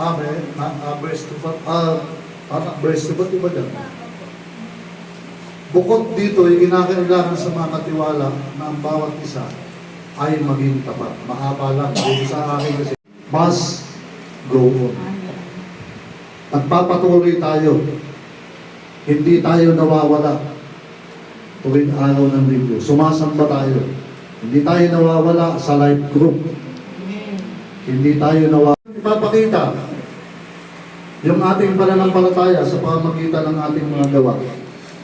eh, na, uh, verse 2 pa, ah, parang verse 2 ba, di ba dyan? Bukod dito, ay kinakailangan sa mga katiwala na ang bawat isa ay maging tapat. Mahaba lang. Dito sa akin kasi, must go on. Nagpapatuloy tayo. Hindi tayo nawawala tuwing araw ng linggo. Sumasamba tayo. Hindi tayo nawawala sa life group. Hindi tayo nawawala. Ipapakita yung ating pananampalataya sa pamagitan ng ating mga gawa.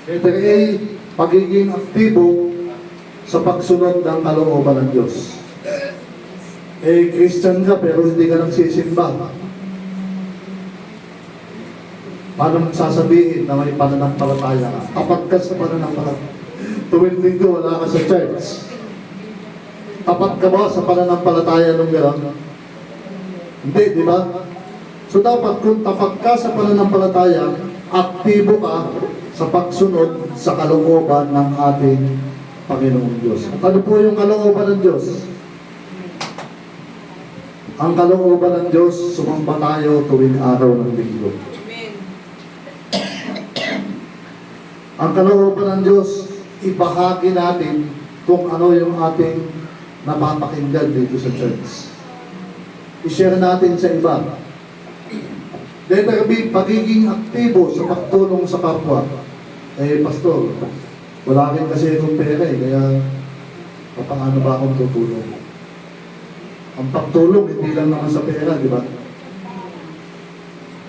Ito ay pagiging aktibo sa pagsunod ng kalooban ng Diyos. Eh, Christian ka pero hindi ka nagsisimba. Paano sasabihin na may pananampalataya ka? Tapat ka sa pananampalataya. Tuwing linggo, wala ka sa church. Tapat ka ba sa pananampalataya nung gano'n? Hindi, di ba? So dapat kung tapat ka sa pananampalataya, aktibo ka sa pagsunod sa kalooban ng ating Panginoong Diyos. At ano po yung kalooban ng Diyos? Ang kalooban ng Diyos, sumamba tayo tuwing araw ng linggo. Ang kalooban ng Diyos, ibahagi natin kung ano yung ating napapakinggan dito sa church. I-share natin sa iba. B, pagiging aktibo sa pagtulong sa kapwa. Eh, pastor, wala rin kasi akong pera eh, kaya paano ba akong tutulong? Ang pagtulong, hindi lang naman sa pera, di ba?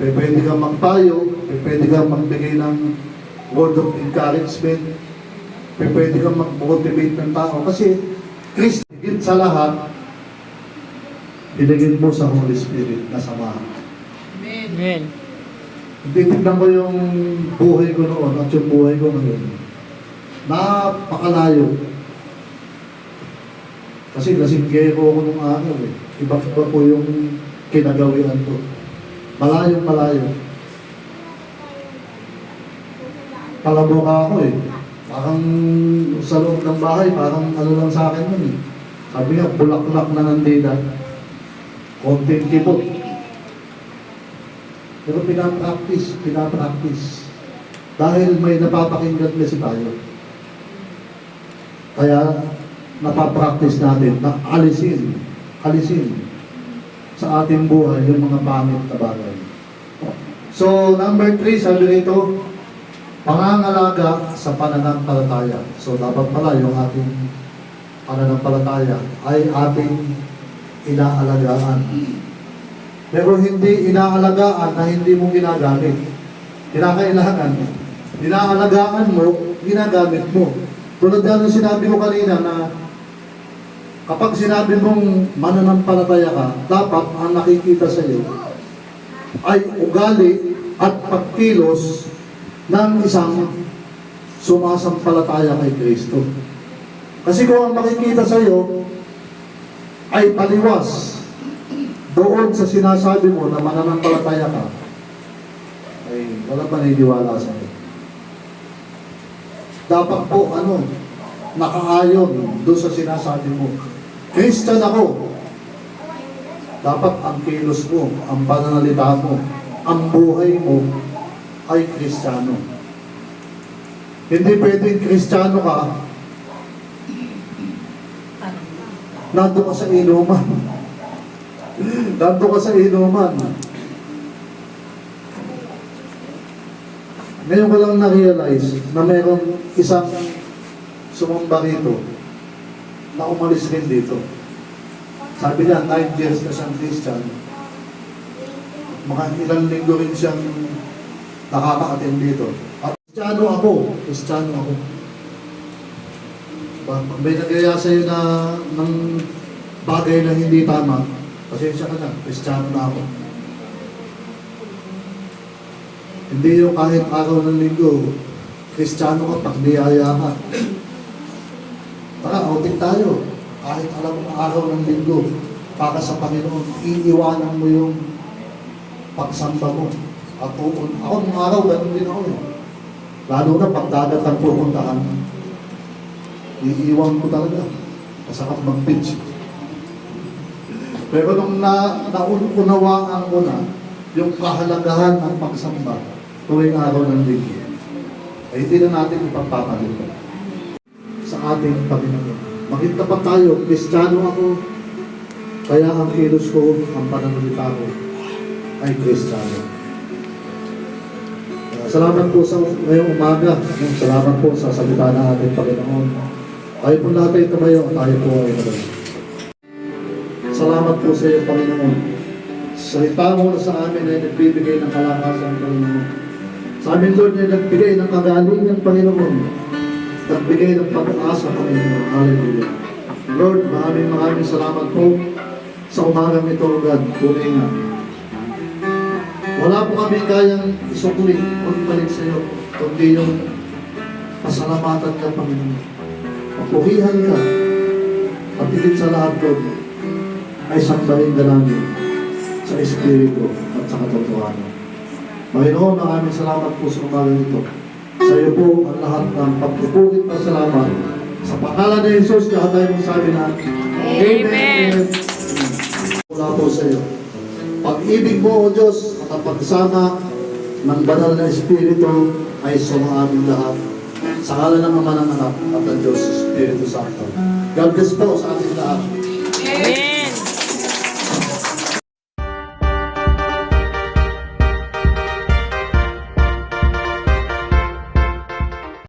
Pwede kang magpayo, pwede kang magbigay ng word of encouragement, pwede kang mag-motivate ng tao. Kasi, Christ, higit sa lahat, binigyan mo sa Holy Spirit na samahan. Amen. Titignan ko yung buhay ko noon at yung buhay ko ngayon. Napakalayo. Kasi lasinggero ako nung araw eh. Iba-iba po yung kinagawian ko. Malayong malayo. Palaboka ako eh. Parang sa loob ng bahay, parang ano lang sa akin nun eh. Sabi nga, bulaklak na nandita. Konting kipot. Pero pinapractice, pinapractice. Dahil may napapakinggan kasi tayo. Kaya napapractice natin na alisin, alisin sa ating buhay yung mga pangit na bagay. So, number three, sabi rito, pangangalaga sa pananampalataya. So, dapat pala yung ating pananampalataya ay ating inaalagaan. Pero hindi inaalagaan na hindi mo ginagamit. Kinakailangan, inaalagaan mo, ginagamit mo. Tulad yan ng sinabi ko kanina na kapag sinabi mong mananampalataya ka, dapat ang nakikita sa iyo ay ugali at pagkilos ng isang sumasampalataya kay Kristo. Kasi kung ang makikita sa iyo ay paliwas doon sa sinasabi mo na mananampalataya ka, ay wala paniniwala sa iyo. Dapat po, ano, nakaayon doon sa sinasabi mo. Christian ako. Dapat ang kilos mo, ang pananalita mo, ang buhay mo ay Kristiyano. Hindi pwedeng Kristiyano ka, nandun ka sa inuman. Nandun ka sa inuman. Ngayon ko lang na-realize na meron isang sumamba rito na umalis rin dito. Sabi niya, 9 years na siyang Christian. Mga ilang linggo rin siyang nakaka-attend dito. At Kristiyano ako. Kristiyano ako. Pag may nagaya sa'yo na ng bagay na hindi tama, pasensya ka na, Kristiyano na ako. Hindi yung kahit araw ng linggo, Kristiyano ka pag niyaya ka. Tara, outing tayo. Kahit alam mo araw ng linggo, para sa Panginoon, iiwanan mo yung pagsamba mo. At pupunta. Ako nung araw, ganun din ako eh. Lalo na pag dagat ang pupuntahan, iiwan ko talaga. Masarap mag-beach. Pero nung na, naunawaan ko na yung kahalagahan ng pagsamba tuwing araw ng linggo. Ay hindi na natin ipagpapalitan sa ating Panginoon. Maging tapat tayo, Kristiyano ako, kaya ang kilos ko, ang pananalita ko, ay Kristiyano. Salamat po sa ngayong umaga. Salamat po sa salita ng ating Panginoon. Tayo po lahat ay tumayo, tayo po ay nabalik. Salamat po sa iyo, Panginoon. Salita mo na sa amin ay nagbibigay ng kalakasan, Panginoon. Sa amin, Lord, ay nagbigay ng kagalingan, Panginoon. Nagbigay ng pag-asa, Panginoon. Hallelujah. Lord, maraming maraming salamat po sa umagang ito, God. Tunay nga. Wala po kami kayang isukli o ibalik sa iyo, kundi yung pasalamatan ka, Panginoon. Papuhihan ka. At higit sa lahat, Lord, ay sambahin ka namin sa Espiritu at sa katotohanan. Panginoon, maraming salamat po sa umagang ito. Sa iyo po ang lahat ng pagpupukit na salamat. Sa pangalan ni Jesus, lahat tayo mong sabi na, Amen. Mula po sa iyo. Pag-ibig mo, O Diyos, at ang pagsama ng banal na Espiritu ay aming lahat. Sa ngalan ng Ama ng Anak at ng Diyos, Espiritu Santo. God bless po sa ating lahat. Amen.